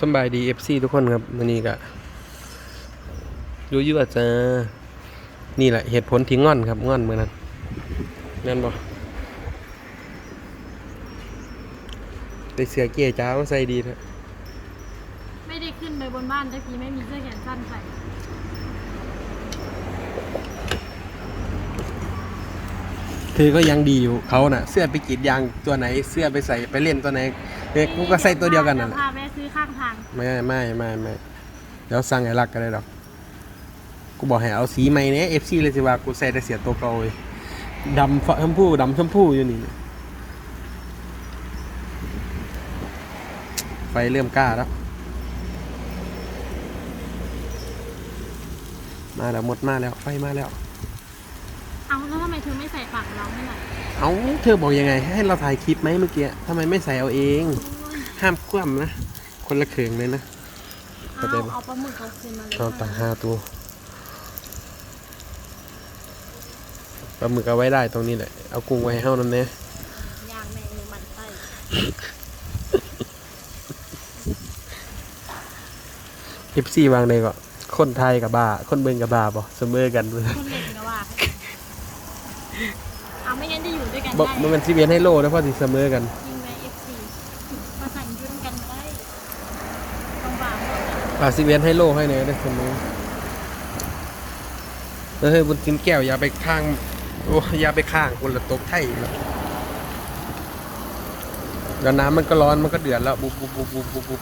สำบายดีเอฟซีทุกคนครับวันนี้ก็อยู่อยู่อาจจะนี่แหละเหตุผลที่งอนครับงอนเมื่อนั้นนั่นบ่ได้เสือเกียจ้ามาใส่ดีเถอะไม่ได้ขึ้นไปบนบ้านตะกี้ไม่มีเสื้อแขนสั้นใส่คือก็ยังดีอยู่เขาน่ะ เสื้อไปกรีดยางตัวไหน เสื้อไปใส่ไปเล่นตัวไหนเด็กกูก็ใส่ตัวเดียวกันนั่นแหละจะพาแม่ซื้อ ข้างทาง ไม่ไม่ไม่ไม่เดี๋ยวสั่งไอ้รักก็ได้ดอก กูบอกให้เอาสีใหม่เนี้ยเอฟซีเลยสิว่ากูใส่แต่เสียตัวเก่าเลยดำฟ้าชมพูดำชมพูอยู่นี่ ไฟเริ่มกล้าแล้ว มาแล้วหมดมาแล้ว ไฟมาแล้ว เอาแล้วทำไมเธอไม่ใส่ปากเราไม่ไหนเอาเธอบอกยังไง ให้เราถ่ายคลิปไหมเมื่อกี้ทำไมไม่ใส่เอาเอง ห้ามคว่ำนะ คนละเข่งเลยนะเข้าเอาใจปะเอาปลาหมึกเอาคืนมาเลยเอาต่างห้าตัวปลาหมึกเอาไว้ได้ตรงนี้แหละ เอากุ้งไว้ให้เฮานั่นแน่ยางแม่ในมันไส้ฮิปซี่วางเลยก็คนไทยกับบาคนเบิ่งกับบาบ่เสมอกันเว้ยคนเล่นก็ว่าเอาไม่งั้นจะอยู่ด้วยกันบ่ได้มันเป็นซีเวียนให้โลแล้วพอสิเสมอกัน ยิงแม่เอฟซีมาสั่งยุ่นกันได้ต้องบาหมด ปาซีเวียนให้โลให้เนยได้เสมอแล้วเฮ้ยบนจิ้มแก้วอย่าไปข้างโอ้อย่าไปข้างคนละตกไทยแล้วแล้วน้ำมันก็ร้อนมันก็เดือดแล้วบุบบุบบุบบุบบุบบุบ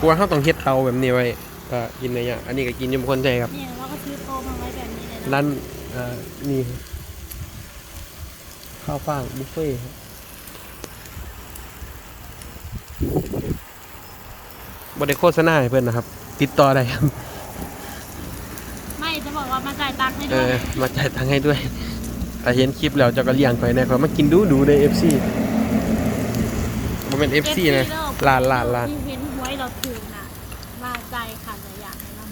กลัวเขาต้องเฮ็ดเตาแบบนี้ไว้ก็กินในอย่างอันนี้ก็กินยมคนใจครับเนี่ยเราก็ซื้อโต๊ะมาไว้แบบนี้เลยนะร้านเอ่อนี่ข้าวฟ่างบุฟเฟ่ต์ครับ บริโฆษณาให้เพื่อนนะครับ ติดต่อได้ครับ ไม่จะบอกว่ามาจ่ายตังค์ให้เอด้วยอ มาจ่ายตังค์ให้ด้วยแต่เห็นคลิปแล้วเจะก็เลี้ยงไปเนี่ยเขามากินดูดูในเอฟซีมันเป็นเอฟซีนะลานลานลานที่เห็นหวยเราถือน่ะมาใจขาดหลายอย่างเลยนะ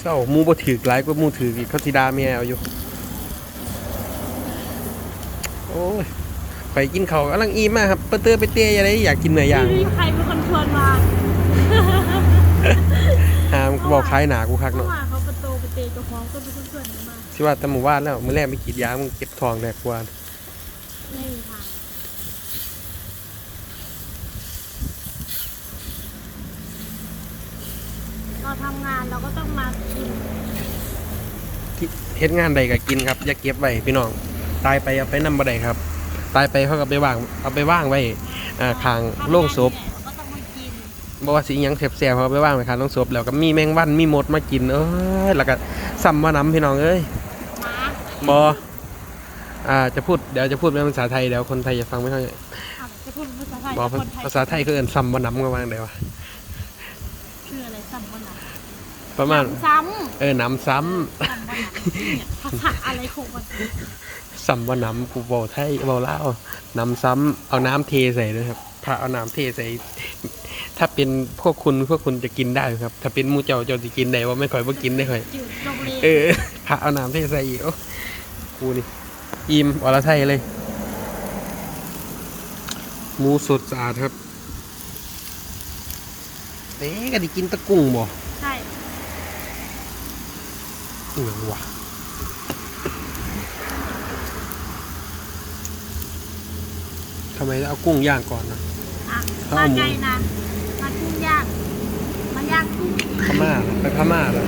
เศร้าหมูบ่ถือกหลายกว่าหมูถือกอีกเขาสิดาเมียเอาอยู่ โอ้ย ไปกินเขาวกำลังอีมากครับเปเตอร์ไปเตะอะไรอยากกินเนื้อย่างใครเป็นคนชวนมาหามกู บอกคล้ายหนากูคักเมื่อเนาะวาเขาประตูไปเตะกับพอมก็เป็นเคนชวนมาชิว่าต่หมู่บ้านแล้วมื้อแรกไปกรีดยางมึงเก็บทองแดกกว่าไม่มีทางเราทำงานเราก็ต้องมากินที่เฮ็ดงานใดก็กินครับ อย่าเก็บไว้พี่น้อง ตายไปเอาไปนำบ่ได้ครับ ตายไปเขาก็ไปวางเอาไปว่างไว้อ่าข้างโล่งศพ บ่ว่าสิอิหยังแซ่บๆเขาเอาไปว่างไว้ข้างโล่งศพแล้วก็มีแมงวันมีมดมากินเอ้ยแล้วก็ซ้ำว่าน้ำพี่น้องเอ้ยหมาบ่อ่าจะพูดเดี๋ยวจะพูดเป็นภาษาไทยเดี๋ยวคนไทยจะฟังไม่เข้าใจอะจะพูดภาษาไทยบอกกับคนไทยภาษาไทยก็เอิ้นซ้ำว่าน้ำก็ว่าจั่งใดวะคืออะไรซ้ำวันไหนประมาณซ้เออน้ำซ้ำำซ้ำวันไหนเนี่ยภาษาอะไรของมันซ้ำว่าน้ำกูเว้าไทยเว้าลาวน้ำซ้ำเอาน้ำเทใส่ด้วยครับพระเอาน้ำเทใส่ ถ้าเป็นพวกคุณพวกคุณจะกินได้ครับ ถ้าเป็นหมูเจ้าเจ้าจะกินได้ว่าไม่ค่อยบ่กินได้ค่อยจืดโรงเรียนเออพระเอาน้ำเทใส่อีกโอ้กูนี่อิ่มอรไทยเลยหมูสดสะอาดครับเอ๊ะก็ได้กินตะกุ้งบ่ใช่อหยังวะทำไมต้องเอากุ้งย่างก่อนนะ อะข้าวมาหมู ไกลนะมาทุ่งย่างมาย่างกุ้ง พม่าเหรอไปพม่าเหรอ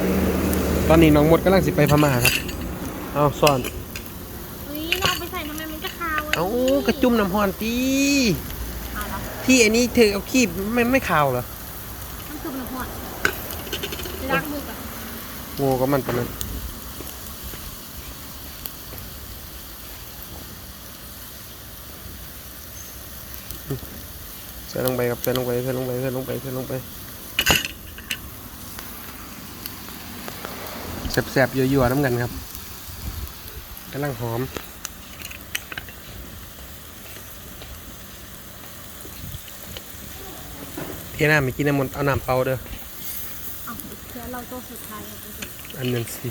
ตอนนี้น้องมดกำลังสิไปพม่าครับ เอาซ่อนเฮ้ยเราเอาไปใส่ทำไมมันจะคาวะเอากระจุ่มน้ำฮอนตีเอาละที่อันนี้เธอเอาขี้ไม่ไม่ขาวเหรอต้องจุ่มน้ำหัวไปล้างมือก่อนโง่ก็มันตอนนั้นใส่ลงไปครับใส่ลงไปใส่ลงไปใส่ลงไปใส่ลงไป แสบๆยั่วๆน้ำกันครับกำลังหอมเทน้ำไม่กินน้ำมันต์เอาน้ำเปล่าเด้อเอาเดี๋ยวเราตัวสุดท้ายเอาไปสิอันนั้นสิ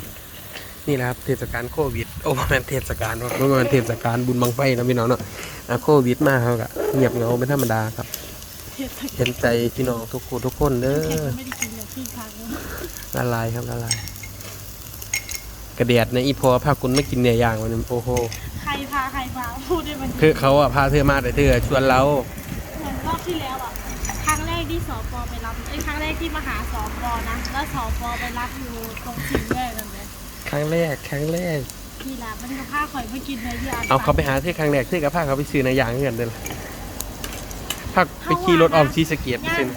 นี่แหละครับเทศกาลโควิดโอ้ประมาณเทศกาลว่าประมาณเทศกาลบุญบังไฟนะพี่น้องเนาะอะโควิดมาเขาก็เงียบเหงาเป็นธรรมดาครับเผ็ดเห็นใจพี่น้องทุกคนทุกคนเด้แข็งอไม่ได้กินเลยครึ่งครั้งเลยละลายครับละลาย กระเดียดในะอีพอพาคุณไม่กินเนื้อย่างวันนี้โอ้โหใครพาใครมาพูดได้มันคือเขาอะพาเธอมาแต่เธอชวนเราเหมือนรอบที่แล้วอะครั้งแรกที่สปไปรับไอ้ยครั้งแรกที่มาหาสปนะแล้วสปไปรับอยู่ตรงสิงห์แม่นั่นเลยครั้งแรกครั้งแรกนี่แหละมันก็พาข่อยไปกินเนื้อย่างเอาเขาไปหาเธอครั้งแรกเธอกับพาเขาไปซื้อเนื้อย่างเงินเดินพาไปขี่รถออมซีสะเกียดไปงานซื้อ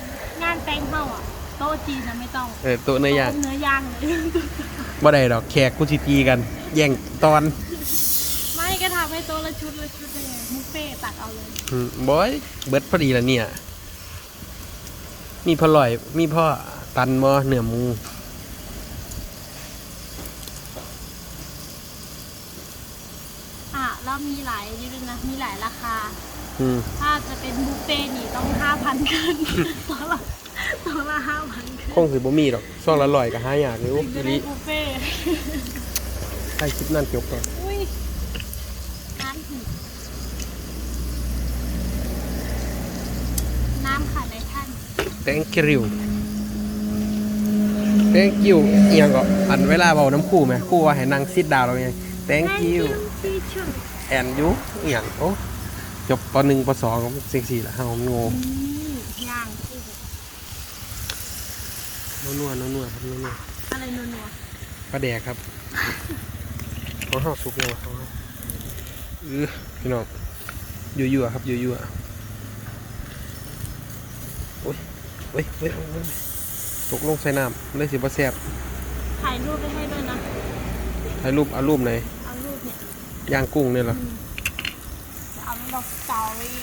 งานแต่งเข้าอะ โต๊ะจีนนะไม่ต้องเออตัวเนื้อย่างโต๊ะเนื้อย่างเลยบ่ได้ดอกแขกกูสิตีกัน แย่งตอนไม่ก็ทำให้โต๊ะละชุดละชุดเลยบุฟเฟ่ต์ตักเอาเลยอืมบอยเบิดพอดีละเนี่ย มีพ่อลอย มีพ่อตันมอเนื้อหมู อะแล้วมีหลายนี่ด้วยนะมีหลายราคา อืม ถ้าจะเป็นบุฟเฟ่ต์นี่ต้องห้าพันขึ้นโต๊ะละโต๊ะละ ห้าพันขึ้นคงสิบ่มีดอกซองละลอยก็หายากอยู่ถึงจะอีหได้ลิบุฟเฟ่ต์ให้คลิปนั่นจบก่อนอุ้ยน้ำถึงน้ำค่ะในท่าน thank you thank you เอียงก็อันเวลาเบาน้ำคู่ไหมคู่ว่าให้นั่งซิดดาวเราไง thank you teacher and you เอียงโอ้จบปหนึ่งปสองเซ็กซี่ละเฮามันโง่นี่ย่าง นัวนัวนัวๆครับนัวนัวอะไรนัวปลาแดกครับของเฮาสุกแล้วของเฮาเออพี่น้องยั่วๆครับยั่วๆโอ้ยโอ้ยโอ้ยโอ้ยโอ้ยตกลงใส่น้ำเลยสิบ่แซ่บๆถ่ายรูปไปให้ด้วยนะถ่ายรูปเอารูปไหนเอารูปเนี่ยย่างกุ้งเนี่ยเหรออืมจะเอาดอกสตอรี่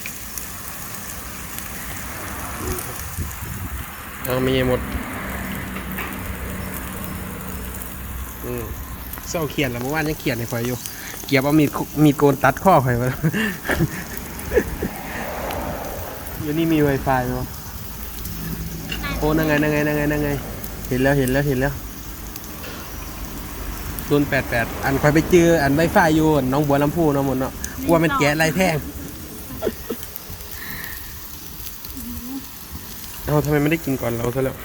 เอามีหมด อืมเศร้าเขียนแล้วเมื่อวานยังเขียนให้ข่อยอยู่ เกียบเอามีดคุมีดโกนตัดข้อข่อยมาอยู่นี่มี Wi-Fi ไหมวะโอ้นั่งไงนั่งไงนั่งไงนั่งไง เห็นแล้วเห็นแล้วเห็นแล้วศูนย์แปดแปดอันข่อยไปเจออันไวไฟอยู่อันน้องบัวลำพูเนาะหมดเนาะกลัวมันแกะไรแท่งเอาทำไมไม่ได้กินก่อนเราซะแล้ว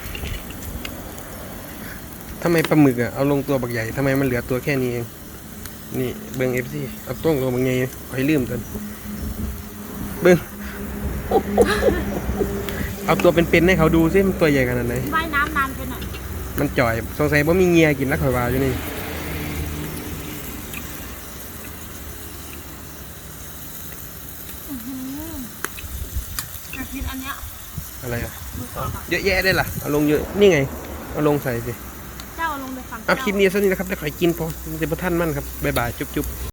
ทำไมปลาหมึกอะเอาลงตัวบักใหญ่ทำไมมันเหลือตัวแค่นี้เอง นี่เบิ้งเอฟซีเอาต้งตัวบักใหญ่เอาให้ลืมกันเบิ้งเอาตัวเป็นๆให้เขาดูซิมันตัวใหญ่ขนาดไหนว่ายน้ำนานไปหน่อยมันจ่อยสงสัยว่ามีเงียกินแล้วข่อยว่าอยู่นี่อื้อหืออยากกินอันเนี้ยอะไรอะดูก่อนอะเยอะแยะได้ล่ะเอาลงเยอะนี่ไงเอาลงใส่สิเจ้าเอา ลงไปฝั่งเอาคลิปนี้สักนี้นะครับได้ขอยกินพอมันจะประท่านมั่นครับบ๊ายบายจุ๊บ